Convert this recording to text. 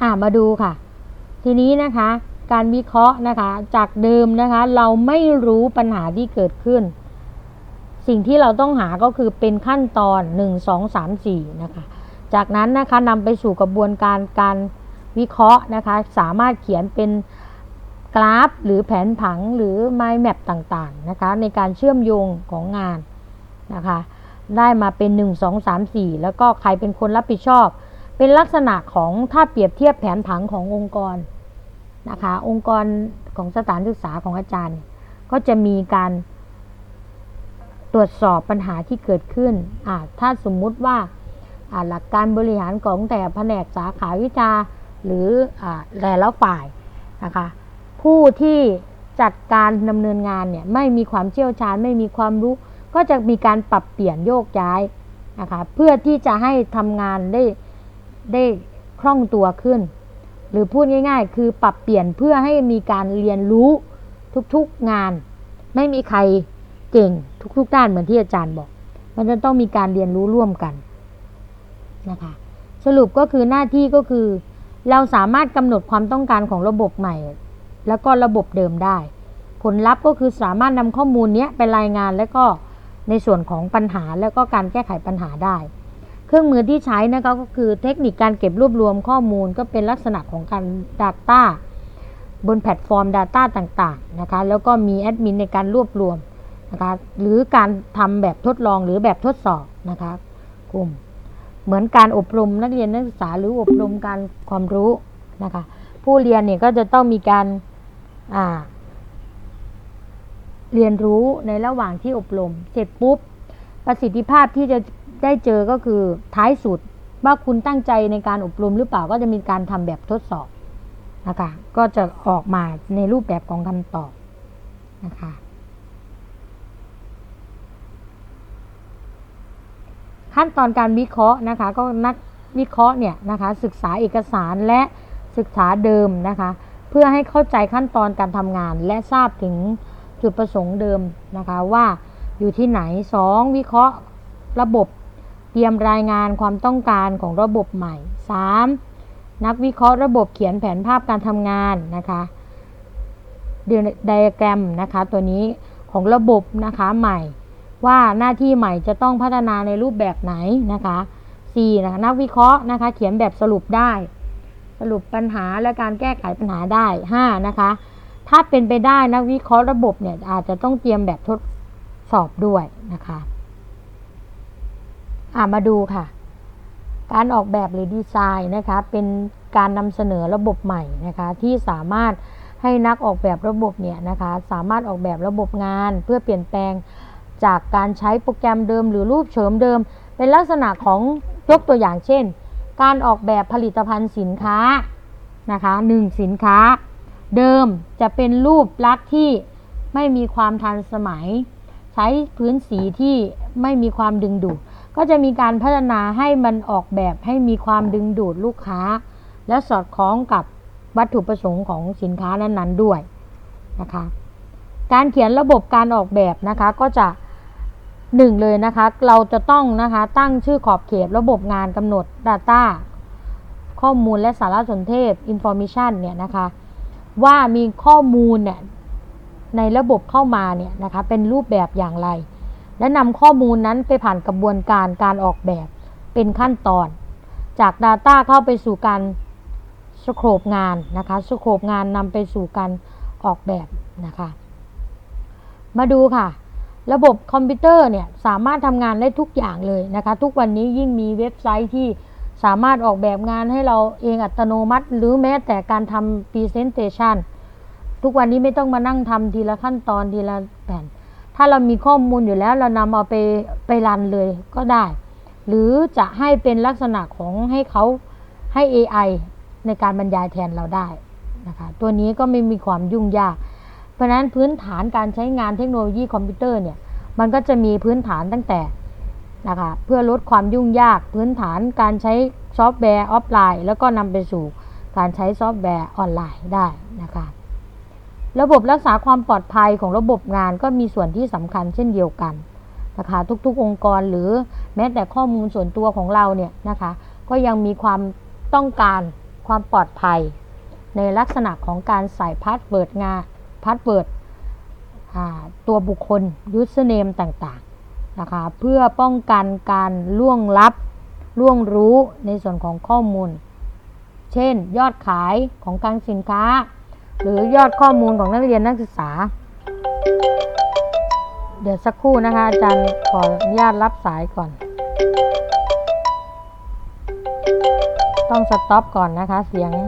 อ่ามาดูค่ะ ทีนี้นะคะ การวิเคราะห์นะคะ จากเดิมนะคะ เราไม่รู้ปัญหาที่เกิดขึ้น สิ่งที่เราต้องหาก็คือเป็นขั้นตอน 1 2 3 4 นะคะ จากนั้นนะคะนำไปสู่กระบวนการการวิเคราะห์นะคะ สามารถเขียนเป็นกราฟ หรือแผนผังหรือ mind map ต่างๆนะคะ ในการเชื่อมโยงของงานนะคะ ได้มาเป็น 1 2 3 4 แล้วก็ใครเป็นคนรับผิดชอบ เป็นลักษณะของถ้าเปรียบเทียบแผนผังขององค์กรนะคะ องค์กรของสถานศึกษาของอาจารย์ ก็จะมีการตรวจสอบปัญหาที่เกิดขึ้น ถ้าสมมุติว่าหลักการบริหารของแต่แผนกสาขาวิชาหรืออแต่ละฝ่ายนะคะ ผู้ที่จัดการดำเนินงานเนี่ยไม่มีความเชี่ยวชาญไม่มีความรู้ ก็จะมีการปรับเปลี่ยนโยกย้ายนะคะเพื่อที่จะให้ทำงานได้ ได้คล่องตัวขึ้น หรือพูดง่ายๆ คือปรับเปลี่ยนเพื่อให้มีการเรียนรู้ทุกๆงาน ไม่มีใครเก่งทุกๆด้านเหมือนที่อาจารย์บอก มันจะต้องมีการเรียนรู้ร่วมกันนะคะสรุปก็คือหน้าที่ก็คือ เราสามารถกำหนดความต้องการของระบบใหม่ แล้วก็ระบบเดิมได้ ผลลัพธ์ก็คือสามารถนำข้อมูลนี้ไปรายงานแล้วก็ในส่วนของปัญหาแล้วก็การแก้ไขปัญหาได้ เครื่องมือที่ใช้นะคะก็คือเทคนิคการเก็บรวบรวมข้อมูลก็เป็นลักษณะของการ Data บนแพลตฟอร์ม Data ต่างๆนะคะแล้วก็มีแอดมินในการรวบรวมนะคะหรือการทำแบบทดลองหรือแบบทดสอบนะคะกลุ่มเหมือนการอบรมนักเรียนนักศึกษาหรืออบรมการความรู้นะคะผู้เรียนเนี่ยก็จะต้องมีการเรียนรู้ในระหว่างที่อบรม เสร็จปุ๊บประสิทธิภาพที่จะ ได้เจอก็คือท้ายสุดว่าคุณตั้งใจในการอบรมหรือเปล่าก็จะมีการทำแบบทดสอบนะคะ ก็จะออกมาในรูปแบบของคำตอบนะคะขั้นตอนการวิเคราะห์นะคะ ก็นักวิเคราะห์เนี่ยนะคะ ศึกษาเอกสารและศึกษาเดิมนะคะ เพื่อให้เข้าใจขั้นตอนการทำงาน และทราบถึงจุดประสงค์เดิมนะคะว่าอยู่ที่ไหน 2. วิเคราะห์ระบบ เตรียมรายงานความต้องการของระบบใหม่ 3. นักวิเคราะห์ระบบเขียนแผนภาพการทำงานนะคะไดอะแกรมนะคะตัวนี้ของระบบนะคะใหม่ ว่าหน้าที่ใหม่จะต้องพัฒนาในรูปแบบไหนนะคะ 4. นะคะนักวิเคราะห์นะคะเขียนแบบสรุปได้ สรุปปัญหาและการแก้ไขปัญหาได้ 5. นะคะถ้าเป็นไปได้นักวิเคราะห์ระบบเนี่ยอาจจะต้องเตรียมแบบทดสอบด้วยนะคะ อ่ามาดูค่ะ การออกแบบหรือดีไซน์นะคะ เป็นการนำเสนอระบบใหม่นะคะ ที่สามารถให้นักออกแบบระบบเนี่ยนะคะ สามารถออกแบบระบบงาน เพื่อเปลี่ยนแปลงจากการใช้โปรแกรมเดิม หรือรูปเฉิมเดิม เป็นลักษณะของยกตัวอย่างเช่น การออกแบบผลิตภัณฑ์สินค้านะคะหนึ่งสินค้า เดิมจะเป็นรูปลักษณ์ที่ไม่มีความทันสมัย ใช้พื้นสีที่ไม่มีความดึงดูด ก็จะมีการพัฒนาให้มันออกแบบให้มีความดึงดูดลูกค้า และสอดคล้องกับวัตถุประสงค์ของสินค้านั้นๆด้วยนะคะ การเขียนระบบการออกแบบนะคะก็จะหนึ่งเลยนะคะ เราจะต้องนะคะตั้งชื่อขอบเขตระบบงานกำหนด Data ข้อมูลและสารสนเทศ Information เนี่ยนะคะ ว่ามีข้อมูลเนี่ยในระบบเข้ามาเนี่ยนะคะเป็นรูปแบบอย่างไร และนำข้อมูลนั้นไปผ่านกระบวนการการออกแบบเป็นขั้นตอน จาก Data เข้าไปสู่การสโคปงานนะคะสโคปงานนำไปสู่การออกแบบนะคะ มาดูค่ะ ระบบคอมพิวเตอร์เนี่ยสามารถทำงานได้ทุกอย่างเลยนะคะ ทุกวันนี้ยิ่งมีเว็บไซต์ที่สามารถออกแบบงานให้เราเองอัตโนมัติ หรือแม้แต่การทำ Presentation ทุกวันนี้ไม่ต้องมานั่งทำทีละขั้นตอนทีละแผ่น ถ้าเรามีข้อมูลอยู่แล้วเรานำเอาไปไปรันเลยก็ได้ หรือจะให้เป็นลักษณะของให้เขาให้ AI ในการบรรยายแทนเราได้นะคะตัวนี้ก็ไม่มีความยุ่งยาก เพราะฉะนั้นพื้นฐานการใช้งานเทคโนโลยีคอมพิวเตอร์เนี่ยมันก็จะมีพื้นฐานตั้งแต่นะคะเพื่อลดความยุ่งยากพื้นฐานการใช้ซอฟต์แวร์ออฟไลน์ แล้วก็นำไปสู่การใช้ซอฟต์แวร์ออนไลน์ได้นะคะ ระบบรักษาความปลอดภัยของระบบงานก็มีส่วนที่สำคัญเช่นเดียวกันนะคะทุกๆองค์กรหรือแม้แต่ข้อมูลส่วนตัวของเราเนี่ยนะคะก็ยังมีความต้องการความปลอดภัย ในลักษณะของการใส่พาสเวิร์ดงานพาสเวิร์ดตัวบุคคล username ต่างๆนะคะเพื่อป้องกันการล่วงลับล่วงรู้ในส่วนของข้อมูล เช่นยอดขายของกลางสินค้า หรือยอดข้อมูลของนักเรียนนักศึกษา เดี๋ยวสักครู่นะคะ อาจารย์ขออนุญาตรับสายก่อน ต้องสต็อปก่อนนะคะเสียง